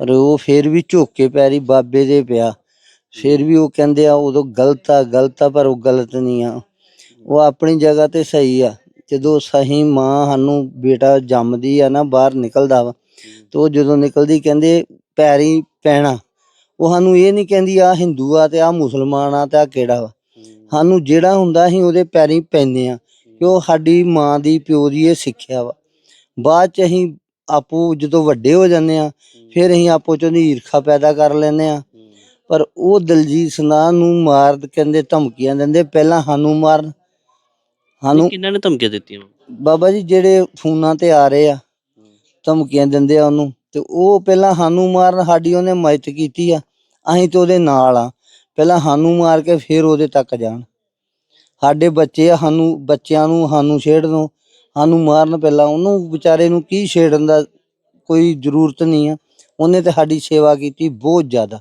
ਪਰ ਉਹ ਫੇਰ ਵੀ ਝੋਕੇ ਪੈਰੀ ਬਾਬੇ ਦੇ ਪਿਆ। ਫੇਰ ਵੀ ਉਹ ਕਹਿੰਦੇ ਆ, ਉਦੋਂ ਗਲਤ ਆ ਗਲਤ ਆ, ਪਰ ਉਹ ਗਲਤ ਨਹੀਂ ਆ। ਉਹ ਆਪਣੀ ਜਗ੍ਹਾ ਤੇ ਸਹੀ ਆ। ਜਦੋਂ ਸਹੀ ਮਾਂ ਸਾਨੂੰ ਬੇਟਾ ਜੰਮਦੀ ਆ ਨਾ, ਬਾਹਰ ਨਿਕਲਦਾ ਵਾ, ਤੇ ਉਹ ਜਦੋਂ ਨਿਕਲਦੀ ਕਹਿੰਦੇ, ਪੈਰੀ ਪੈਣਾ। ਉਹ ਸਾਨੂੰ ਇਹ ਨਹੀਂ ਕਹਿੰਦੀ ਆ ਹਿੰਦੂ ਆ ਤੇ ਆ ਮੁਸਲਮਾਨ ਆ ਤੇ ਆ ਕਿਹੜਾ ਵਾ? ਸਾਨੂੰ ਜਿਹੜਾ ਹੁੰਦਾ ਅਸੀਂ ਉਹਦੇ ਪੈਰੀ ਪੈਂਦੇ ਆ। ਕਿ ਉਹ ਸਾਡੀ ਮਾਂ ਦੀ ਪਿਓ ਦੀ ਇਹ ਸਿੱਖਿਆ ਵਾ। ਬਾਅਦ ਚ ਅਸੀਂ ਆਪੋ ਜਦੋਂ ਵੱਡੇ ਹੋ ਜਾਂਦੇ ਆ ਫਿਰ ਅਸੀਂ ਆਪੋ ਚ ਉਹਦੀ ਈਰਖਾ ਪੈਦਾ ਕਰ ਲੈਂਦੇ ਆ। ਪਰ ਉਹ ਦਲਜੀਤ ਸਨਾਹ ਨੂੰ ਮਾਰ ਕਹਿੰਦੇ ਧਮਕੀਆਂ ਦਿੰਦੇ ਪਹਿਲਾਂ ਸਾਨੂੰ ਮਾਰਨ ਸਾਨੂੰ ਕਿੰਨਾਂ ਨੇ ਧਮਕੀਆਂ ਦਿੱਤੀਆਂ? ਬਾਬਾ ਜੀ ਜਿਹੜੇ ਫੋਨਾਂ ਤੇ ਆ ਰਹੇ ਆ ਧਮਕੀਆਂ ਦਿੰਦੇ ਆ ਉਹਨੂੰ ਤੇ ਉਹ ਪਹਿਲਾਂ ਸਾਨੂੰ ਮਾਰਨ ਸਾਡੀ ਉਹਨੇ ਮਦਦ ਕੀਤੀ ਆ ਅਸੀਂ ਤੇ ਉਹਦੇ ਨਾਲ ਆ। ਪਹਿਲਾਂ ਸਾਨੂੰ ਮਾਰ ਕੇ ਫਿਰ ਉਹਦੇ ਤੱਕ ਜਾਣ। ਸਾਡੇ ਬੱਚੇ ਆ ਸਾਨੂੰ ਬੱਚਿਆਂ ਨੂੰ ਸਾਨੂੰ ਛੇੜਨੋਂ ਸਾਨੂੰ ਮਾਰਨ ਪਹਿਲਾਂ ਉਹਨੂੰ ਵਿਚਾਰੇ ਨੂੰ ਕੀ ਛੇੜਨ ਦਾ ਕੋਈ ਜ਼ਰੂਰਤ ਨਹੀਂ ਆ। ਉਹਨੇ ਤੇ ਸਾਡੀ ਸੇਵਾ ਕੀਤੀ ਬਹੁਤ ਜ਼ਿਆਦਾ।